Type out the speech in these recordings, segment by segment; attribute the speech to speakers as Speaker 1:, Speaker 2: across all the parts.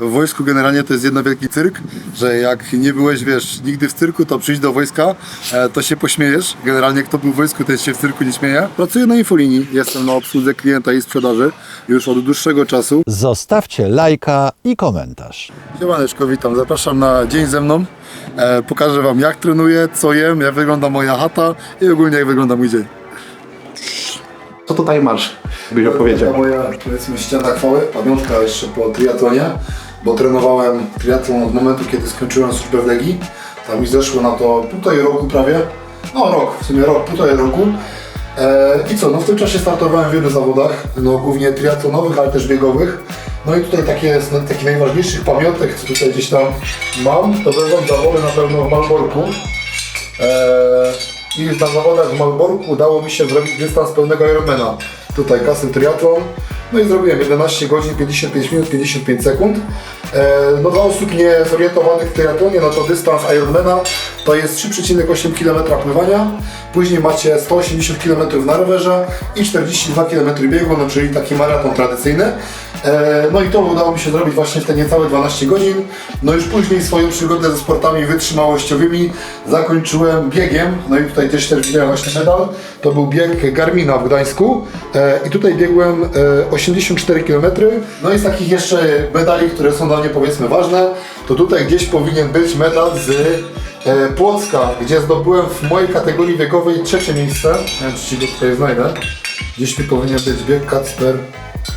Speaker 1: W wojsku generalnie to jest jedno wielki cyrk, że jak nie byłeś, wiesz, nigdy w cyrku, to przyjdź do wojska, e, to się pośmiejesz. Generalnie kto był w wojsku, ten się w cyrku nie śmieje. Pracuję na infolinii, jestem na obsłudze klienta i sprzedaży już od dłuższego czasu.
Speaker 2: Zostawcie lajka i komentarz.
Speaker 1: Siemaneczko, witam, zapraszam na dzień ze mną. E, pokażę Wam jak trenuję, co jem, jak wygląda moja chata i ogólnie jak wygląda mój dzień.
Speaker 3: Co tutaj masz, byś opowiedział?
Speaker 1: To moja, powiedzmy, ściana chwały, pamiątka jeszcze po triatlonie, bo trenowałem triatlon od momentu, kiedy skończyłem służbę w Legii. Tam mi zeszło na to półtorej roku prawie, no rok, w sumie rok, półtorej roku. E, I co, no w tym czasie startowałem w wielu zawodach, no głównie triatlonowych, ale też biegowych. No i tutaj takie z takich najważniejszych pamiątek, co tutaj gdzieś tam mam, to będą zawody na pewno w Malborku. Eee, I na zawodach w Malborku udało mi się zrobić dystans pełnego Ironmana. Tutaj kasy triathlon. No i zrobiłem 11 godzin, 55 minut, 55 sekund. Eee, no dla osób niezorientowanych w triatlonie, no to dystans Ironmana to jest 3,8 km pływania. Później macie 180 km na rowerze i 42 km biegu, no czyli taki maraton tradycyjny. Eee, No i to udało mi się zrobić właśnie w te niecałe 12 godzin. No już później swoją przygodę ze sportami wytrzymałościowymi zakończyłem biegiem. No i tutaj też też widziałem właśnie medal. To był bieg Garmina w Gdańsku. Eee, I tutaj biegłem e, 84 km. No i z takich jeszcze medali, które są dla mnie powiedzmy ważne, to tutaj gdzieś powinien być medal z e, Płocka, gdzie zdobyłem w mojej kategorii wiekowej trzecie miejsce. Nie wiem, czy ci go tutaj znajdę. Gdzieś mi powinien być bieg Kacper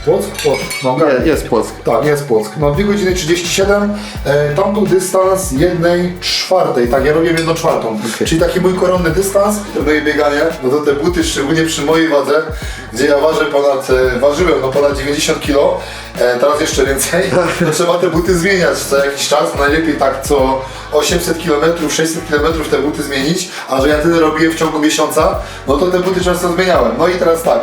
Speaker 1: Płock? Płock. No,
Speaker 3: Nie, jest Płock.
Speaker 1: tak, jest Płock. No 2 godziny 37, e, tam był dystans jednej czwartej, tak, ja robiłem jedną czwartą. Czyli taki mój koronny dystans, trenuję bieganie, no to te buty, szczególnie przy mojej wadze, gdzie ja ważę ponad, e, ważyłem no ponad 90 kg, e, teraz jeszcze więcej, to trzeba te buty zmieniać co jakiś czas, najlepiej tak co 800 km, 600 km te buty zmienić, a że ja tyle robiłem w ciągu miesiąca, no to te buty często zmieniałem. No i teraz tak,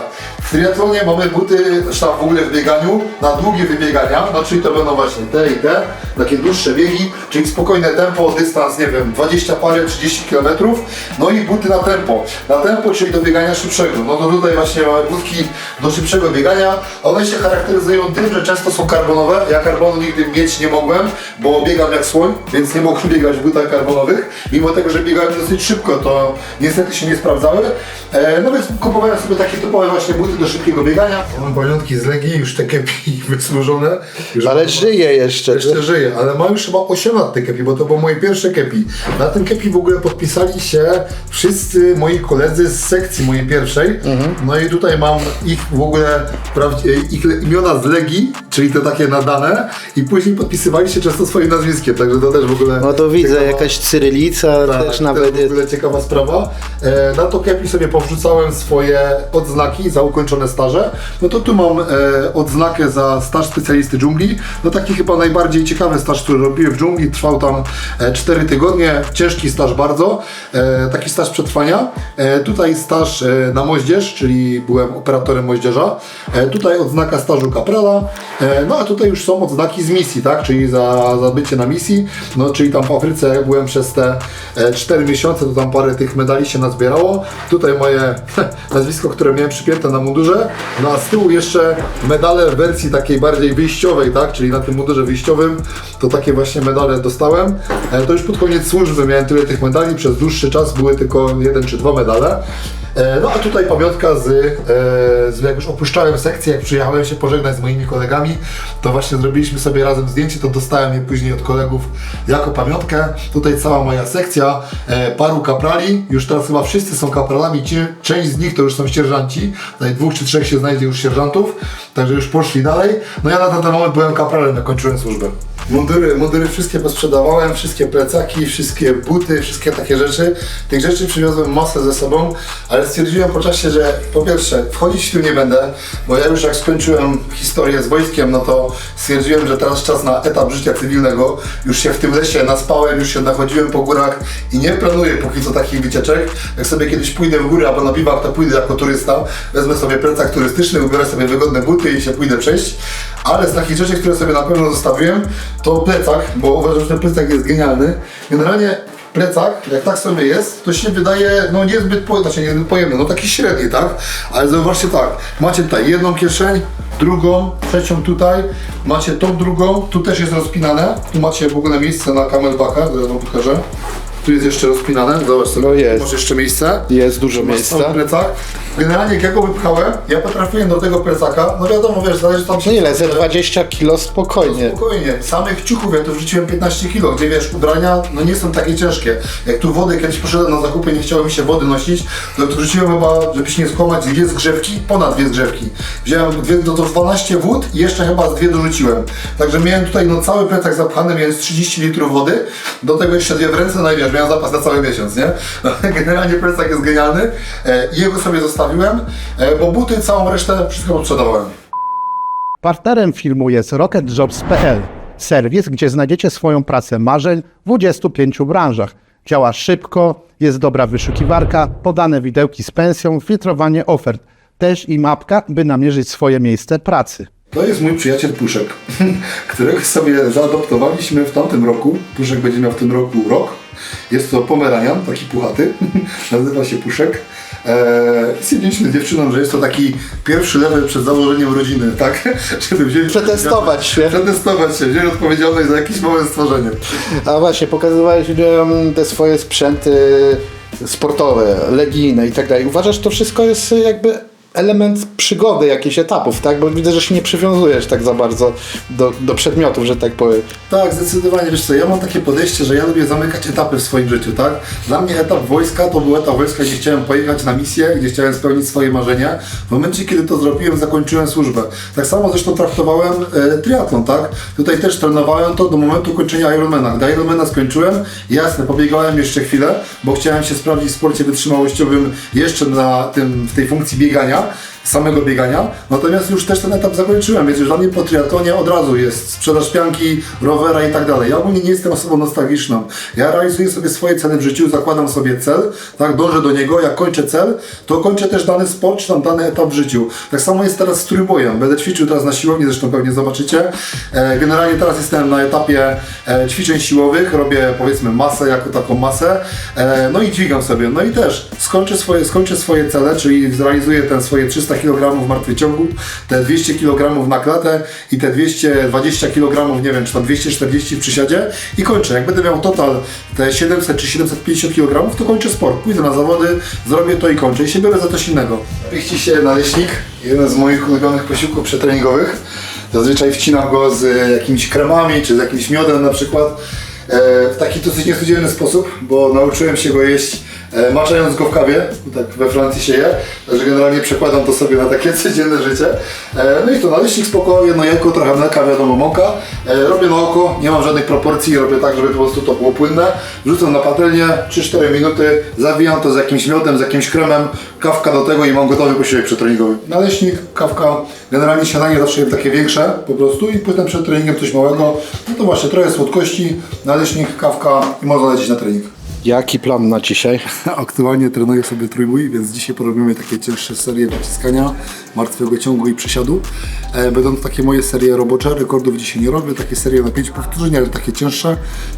Speaker 1: w triatlonie mamy buty, zresztą w ogóle w bieganiu, na długie wybiegania, no czyli to będą właśnie te i te, takie dłuższe biegi, czyli spokojne tempo, dystans, nie wiem, 20 parę, 30 km, no i buty na tempo. Na tempo, czyli do biegania szybszego. No to tutaj właśnie mamy butki do szybszego biegania. One się charakteryzują tym, że często są karbonowe. Ja karbonu nigdy mieć nie mogłem, bo biegam jak słoń, więc nie mogłem biegać w butach karbonowych. Mimo tego, że biegałem dosyć szybko, to niestety się nie sprawdzały. E, no więc kupowałem sobie takie typowe właśnie buty do szybkiego biegania. Mam pamiątki z Legii, już te kepi wysłużone. Już
Speaker 3: Ale żyje jeszcze.
Speaker 1: jeszcze żyje, ale ma już chyba 8 lat te kepi, bo to było moje pierwsze kepi. Na tym kepi w ogóle podpisali się wszyscy moi koledzy z sekcji mojej pierwszej. No i tutaj mam ich w ogóle ich imiona z Legii, czyli te takie nadane i później podpisywali się często swoim nazwiskiem, także to też w ogóle
Speaker 3: No to widzę,
Speaker 1: ciekawa-
Speaker 3: jakaś cyrylica
Speaker 1: tak,
Speaker 3: też
Speaker 1: to
Speaker 3: nawet
Speaker 1: jest w ogóle ciekawa sprawa. E, na to kepi sobie powrzucałem swoje odznaki za staże. No to tu mam e, odznakę za staż specjalisty dżungli. No taki chyba najbardziej ciekawy staż, który robiłem w dżungli. Trwał tam e, 4 tygodnie. Ciężki staż bardzo. E, taki staż przetrwania. E, tutaj staż e, na moździerz, czyli byłem operatorem moździerza. E, tutaj odznaka stażu kaprala. E, no a tutaj już są odznaki z misji, tak? Czyli za, za bycie na misji. No czyli tam w Afryce byłem przez te e, 4 miesiące, to tam parę tych medali się nazbierało. Tutaj moje nazwisko, które miałem przypięte na mundurze. No a z tyłu jeszcze medale w wersji takiej bardziej wyjściowej, tak? Czyli na tym mundurze wyjściowym to takie właśnie medale dostałem. E, to już pod koniec służby miałem tyle tych medali. Przez dłuższy czas były tylko jeden czy dwa medale. E, No a tutaj pamiątka z, e, z jak już opuszczałem sekcję, jak przyjechałem się pożegnać z moimi kolegami, to właśnie zrobiliśmy sobie razem zdjęcie, to dostałem je później od kolegów jako pamiątkę. Tutaj cała moja sekcja, e, paru kaprali, już teraz chyba wszyscy są kapralami, część z nich to już są sierżanci, tutaj dwóch czy trzech się znajdzie już sierżantów, także już poszli dalej. No ja na ten moment byłem kapralem, kończyłem służbę. Mundury, mundury wszystkie posprzedawałem, wszystkie plecaki, wszystkie buty, wszystkie takie rzeczy. Tych rzeczy przywiozłem masę ze sobą, ale stwierdziłem po czasie, że po pierwsze wchodzić tym nie będę, bo ja już jak skończyłem historię z wojskiem, no to stwierdziłem, że teraz czas na etap życia cywilnego. Już się w tym lesie naspałem, już się nachodziłem po górach i nie planuję póki co takich wycieczek. Jak sobie kiedyś pójdę w górę albo na biwak, to pójdę jako turysta, wezmę sobie plecak turystyczny, ubiorę sobie wygodne buty i się pójdę przejść. Ale z takich rzeczy, które sobie na pewno zostawiłem, to plecak, bo uważam, że ten plecak jest genialny. Generalnie plecak, jak tak sobie jest, to się wydaje, no niezbyt, po, znaczy niezbyt pojemny, no taki średni, tak? Ale zauważcie tak, macie tutaj jedną kieszeń, drugą, trzecią tutaj, macie tą drugą, tu też jest rozpinane, tu macie w ogóle miejsce na camelbacka, zaraz wam pokażę. Tu jest jeszcze rozpinane, zobacz sobie,
Speaker 3: No jest.
Speaker 1: masz jeszcze miejsce.
Speaker 3: Jest dużo
Speaker 1: Masz
Speaker 3: miejsca.
Speaker 1: cały plecak. Generalnie jak ja go wypchałem, ja potrafiłem do tego plecaka, no wiadomo, wiesz, zależy tam.
Speaker 3: No ile? Ze 20 kilo spokojnie.
Speaker 1: Spokojnie, samych ciuchów ja tu wrzuciłem 15 kg, gdzie wiesz, ubrania no nie są takie ciężkie. Jak tu wody, kiedyś poszedłem na zakupy, nie chciało mi się wody nosić, to tu wrzuciłem chyba, żeby się nie skłamać, dwie zgrzewki, ponad dwie zgrzewki. Wziąłem dwie, no to 12 wód i jeszcze chyba z dwie dorzuciłem. Także miałem tutaj no cały plecak zapchany, z 30 litrów wody, do tego jeszcze dwie w ręce, no i wiesz, miałem zapas na cały miesiąc, nie? No, generalnie plecak jest genialny, e, jego sobie zostawiłem, e, bo buty, całą resztę, wszystko odsprzedawałem.
Speaker 4: Partnerem filmu jest RocketJobs.pl, serwis, gdzie znajdziecie swoją pracę marzeń w 25 branżach. Działa szybko, jest dobra wyszukiwarka, podane widełki z pensją, filtrowanie ofert, też i mapka, by namierzyć swoje miejsce pracy.
Speaker 1: To jest mój przyjaciel Puszek, którego sobie zaadoptowaliśmy w tamtym roku. Puszek będzie miał w tym roku rok. Jest to pomeranian, taki puchaty. Nazywa się Puszek. Eee, stwierdziliśmy z dziewczyną, że jest to taki pierwszy level przed założeniem rodziny, tak? Żeby wziąć
Speaker 3: Przetestować się.
Speaker 1: Przetestować się, wziąć odpowiedzialność za jakieś małe stworzenie.
Speaker 3: A właśnie, pokazywałeś ludziom te swoje sprzęty sportowe, legijne i tak dalej. Uważasz, to wszystko jest jakby element przygody, jakichś etapów, tak? Bo widzę, że się nie przywiązujesz tak za bardzo do, do przedmiotów, że tak powiem.
Speaker 1: Tak, zdecydowanie. Wiesz co, ja mam takie podejście, że ja lubię zamykać etapy w swoim życiu, tak? Dla mnie etap wojska to był etap wojska, gdzie chciałem pojechać na misję, gdzie chciałem spełnić swoje marzenia. W momencie, kiedy to zrobiłem, zakończyłem służbę. Tak samo zresztą traktowałem e, triatlon, tak? Tutaj też trenowałem to do momentu kończenia Ironmana. Gdy Ironmana skończyłem, jasne, pobiegałem jeszcze chwilę, bo chciałem się sprawdzić w sporcie wytrzymałościowym jeszcze na tym, w tej funkcji biegania да, samego biegania, natomiast już też ten etap zakończyłem, więc już dla mnie po triatlonie od razu jest sprzedaż pianki, rowera i tak dalej. Ja ogólnie nie jestem osobą nostalgiczną. Ja realizuję sobie swoje cele w życiu, zakładam sobie cel, tak, dążę do niego, jak kończę cel, to kończę też dany sport, czy tam dany etap w życiu. Tak samo jest teraz z trójbojem. Będę ćwiczył teraz na siłowni, zresztą pewnie zobaczycie. E, generalnie teraz jestem na etapie e, ćwiczeń siłowych, robię powiedzmy masę jako taką masę, e, no i dźwigam sobie. No i też skończę swoje, skończę swoje cele, czyli zrealizuję ten swoje 300 kg w martwy ciągu, te 200 kg na klatę i te 220 kg, nie wiem, czy tam 240 w przysiadzie i kończę. Jak będę miał total te 700 czy 750 kg, to kończę sport. Pójdę na zawody, zrobię to i kończę i się biorę za coś innego. Pichci się naleśnik, jeden z moich ulubionych posiłków przetreningowych. Zazwyczaj wcinam go z e, jakimiś kremami, czy z jakimś miodem na przykład. E, w taki dosyć niecodzienny sposób, bo nauczyłem się go jeść maczając go w kawie, tak we Francji się je, także generalnie przekładam to sobie na takie codzienne życie. E, no i to naleśnik spoko, jedno jajko, trochę mleka, wiadomo mąka. E, robię na oko, nie mam żadnych proporcji, robię tak, żeby po prostu to było płynne. Wrzucam na patelnię, 3-4 minuty, zawijam to z jakimś miodem, z jakimś kremem, kawka do tego i mam gotowy posiłek przetreningowy. Naleśnik, kawka, generalnie śniadanie zawsze jem takie większe po prostu i potem przed treningiem coś małego. No to właśnie, trochę słodkości, naleśnik, kawka i można lecieć na trening.
Speaker 3: Jaki plan na dzisiaj?
Speaker 1: Aktualnie trenuję sobie trójbój, więc dzisiaj porobimy takie cięższe serie naciskania, martwego ciągu i przysiadu. E, Będą to takie moje serie robocze, rekordów dzisiaj nie robię, takie serie na 5 powtórzeń, ale takie cięższe,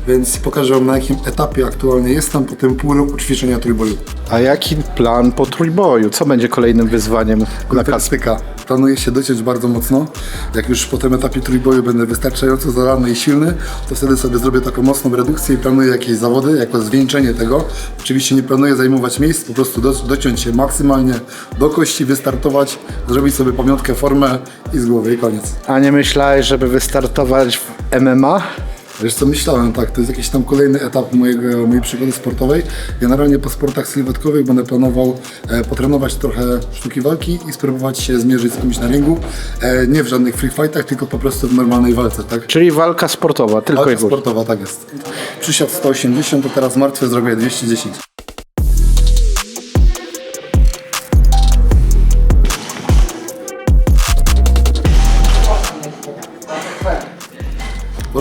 Speaker 1: więc pokażę Wam na jakim etapie aktualnie jestem po tym pół roku ćwiczenia trójboju.
Speaker 3: A jaki plan po trójboju? Co będzie kolejnym wyzwaniem na kas?
Speaker 1: Kulturystyka. Planuję się dociąć bardzo mocno. Jak już po tym etapie trójboju będę wystarczająco zaradny i silny, to wtedy sobie zrobię taką mocną redukcję i planuję jakieś zawody, jako zwieńczenie tego. Oczywiście nie planuję zajmować miejsc, po prostu do, dociąć się maksymalnie do kości, wystartować, zrobić sobie pamiątkę, formę i z głowy i koniec.
Speaker 3: A nie myślałeś, żeby wystartować w MMA?
Speaker 1: Wiesz co, myślałem, tak, to jest jakiś tam kolejny etap mojego, mojej przygody sportowej. Generalnie po sportach sylwetkowych będę planował e, potrenować trochę sztuki walki i spróbować się zmierzyć z kimś na ringu. E, nie w żadnych free fightach, tylko po prostu w normalnej walce, tak?
Speaker 3: Czyli walka sportowa, tylko i
Speaker 1: Walka
Speaker 3: wyłącznie.
Speaker 1: sportowa, tak jest. Przysiad 180, to teraz martwy zrobię 210.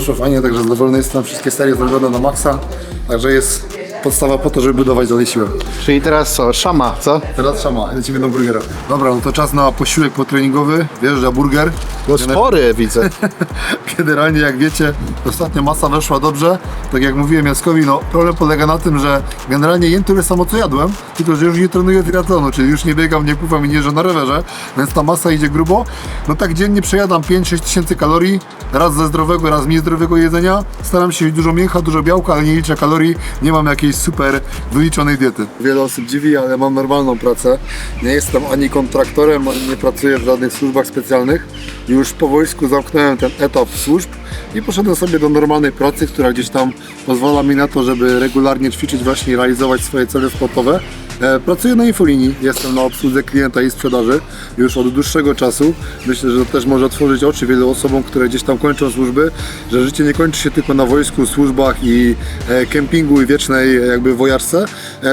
Speaker 1: Poszło fajnie, także zadowolony jestem. Wszystkie serie zrobione na maksa, także jest podstawa po to, żeby budować dalej siłę.
Speaker 3: Czyli teraz co, szama, co?
Speaker 1: Teraz szama, lecimy do burgera. Dobra, no to czas na posiłek potreningowy. Wjeżdża burger.
Speaker 3: Bo spory widzę.
Speaker 1: Generalnie jak wiecie, ostatnio masa weszła dobrze. Tak jak mówiłem Jackowi, no problem polega na tym, że generalnie jem tyle samo co jadłem, tylko że już nie trenuję triatlonu, czyli już nie biegam, nie pływam i nie jeżdżę na rowerze, więc ta masa idzie grubo. No tak dziennie przejadam 5-6 tysięcy kalorii, raz ze zdrowego, raz z niezdrowego jedzenia. Staram się dużo mięcha, dużo białka, ale nie liczę kalorii, nie mam jakiejś super wyliczonej diety. Wiele osób dziwi, ale mam normalną pracę. Nie jestem ani kontraktorem, ani nie pracuję w żadnych służbach specjalnych. Już po wojsku zamknąłem ten etap służb i poszedłem sobie do normalnej pracy, która gdzieś tam pozwala mi na to, żeby regularnie ćwiczyć właśnie i realizować swoje cele sportowe. E, Pracuję na infolinii, jestem na obsłudze klienta i sprzedaży już od dłuższego czasu. Myślę, że to też może otworzyć oczy wielu osobom, które gdzieś tam kończą służby, że życie nie kończy się tylko na wojsku, służbach i e, kempingu i wiecznej e, jakby wojaczce,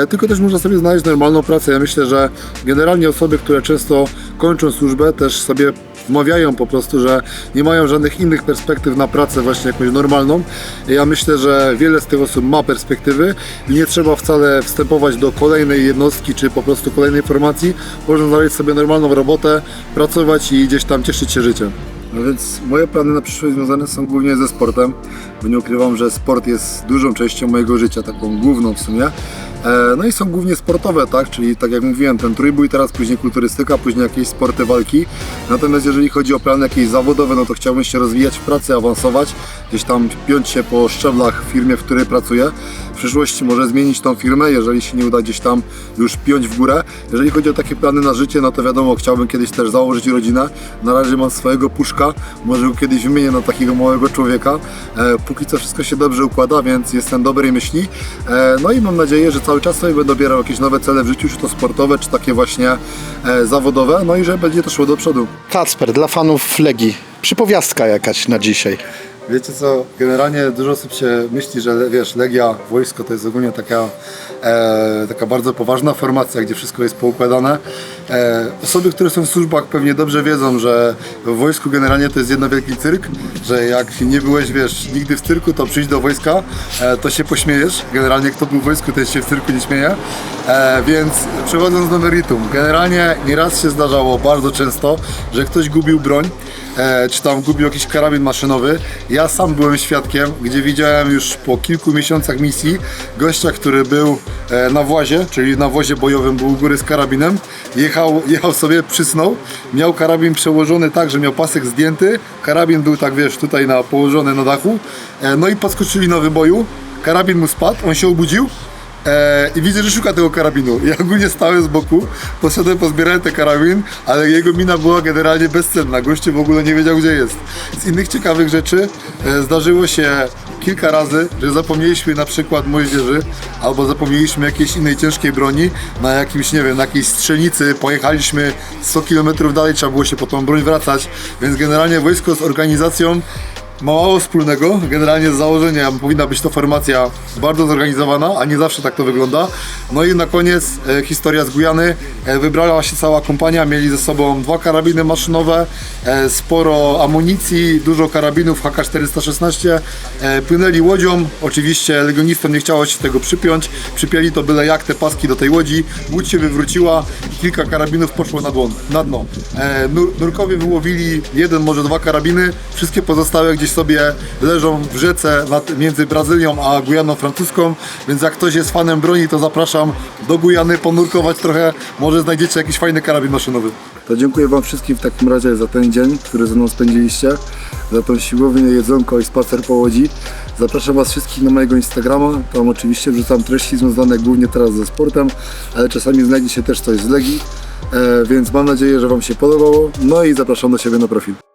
Speaker 1: tylko też można sobie znaleźć normalną pracę. Ja myślę, że generalnie osoby, które często kończą służbę, też sobie wmawiają po prostu, że nie mają żadnych innych perspektyw na pracę właśnie jakąś normalną. Ja myślę, że wiele z tych osób ma perspektywy i nie trzeba wcale wstępować do kolejnej jednostki czy po prostu kolejnej formacji. Można znaleźć sobie normalną robotę, pracować i gdzieś tam cieszyć się życiem. No więc moje plany na przyszłość związane są głównie ze sportem, bo nie ukrywam, że sport jest dużą częścią mojego życia, taką główną w sumie. E, No i są głównie sportowe, tak? Czyli tak jak mówiłem, ten trójbój, teraz później kulturystyka, później jakieś sporty walki. Natomiast jeżeli chodzi o plany jakieś zawodowe, no to chciałbym się rozwijać w pracy, awansować, gdzieś tam piąć się po szczeblach w firmie, w której pracuję. Przyszłości może zmienić tą firmę, jeżeli się nie uda gdzieś tam już piąć w górę. Jeżeli chodzi o takie plany na życie, no to wiadomo, chciałbym kiedyś też założyć rodzinę. Na razie mam swojego puszka, może go kiedyś wymienię na takiego małego człowieka. E, póki co wszystko się dobrze układa, więc jestem dobrej myśli. E, no i mam nadzieję, że cały czas sobie będę dobierał jakieś nowe cele w życiu, czy to sportowe, czy takie właśnie e, zawodowe, no i że będzie to szło do przodu.
Speaker 3: Kacper, dla fanów Legii, przypowiastka jakaś na dzisiaj.
Speaker 1: Wiecie co, generalnie dużo osób się myśli, że wiesz, Legia, wojsko to jest ogólnie taka, e, taka bardzo poważna formacja, gdzie wszystko jest poukładane. E, osoby, które są w służbach pewnie dobrze wiedzą, że w wojsku generalnie to jest jedno wielki cyrk, że jak nie byłeś, wiesz, nigdy w cyrku, to przyjdź do wojska, e, to się pośmiejesz. Generalnie kto był w wojsku, ten się w cyrku nie śmieje. E, więc przechodząc do meritum, generalnie nieraz się zdarzało, bardzo często, że ktoś gubił broń, e, czy tam gubił jakiś karabin maszynowy. Ja sam byłem świadkiem, gdzie widziałem już po kilku miesiącach misji gościa, który był e, na włazie, czyli na wozie bojowym był u góry z karabinem. Jechał, jechał sobie, przysnął, miał karabin przełożony tak, że miał pasek zdjęty, karabin był tak, wiesz, tutaj na, położony na dachu, e, no i podskoczyli na wyboju, karabin mu spadł, on się obudził, E, I widzę, że szuka tego karabinu. Ja ogólnie stałem z boku, poszedłem, pozbierałem ten karabin, ale jego mina była generalnie bezcenna. Gościu w ogóle nie wiedział, gdzie jest. Z innych ciekawych rzeczy e, zdarzyło się kilka razy, że zapomnieliśmy na przykład moździerzy, albo zapomnieliśmy jakiejś innej ciężkiej broni na jakimś, nie wiem, na jakiejś strzelnicy, pojechaliśmy 100 km dalej, trzeba było się po tą broń wracać, więc generalnie wojsko z organizacją ma mało wspólnego. Generalnie z założenia powinna być to formacja bardzo zorganizowana, a nie zawsze tak to wygląda. No i na koniec e, historia z Gujany. E, wybrała się cała kompania, mieli ze sobą dwa karabiny maszynowe, e, sporo amunicji, dużo karabinów HK416. E, płynęli łodzią, oczywiście legionistom nie chciało się tego przypiąć. Przypięli to byle jak te paski do tej łodzi. Łódź się wywróciła, kilka karabinów poszło na, na dno. E, nur, nurkowie wyłowili jeden, może dwa karabiny, wszystkie pozostałe gdzieś sobie leżą w rzece nad, między Brazylią a Gujaną francuską, więc jak ktoś jest fanem broni, to zapraszam do Gujany ponurkować trochę, może znajdziecie jakiś fajny karabin maszynowy. To dziękuję Wam wszystkim w takim razie za ten dzień, który ze mną spędziliście, za tą siłownię, jedzonko i spacer po Łodzi. Zapraszam Was wszystkich na mojego Instagrama, tam oczywiście wrzucam treści związane głównie teraz ze sportem, ale czasami znajdzie się też coś z Legii, e, więc mam nadzieję, że Wam się podobało, no i zapraszam do siebie na profil.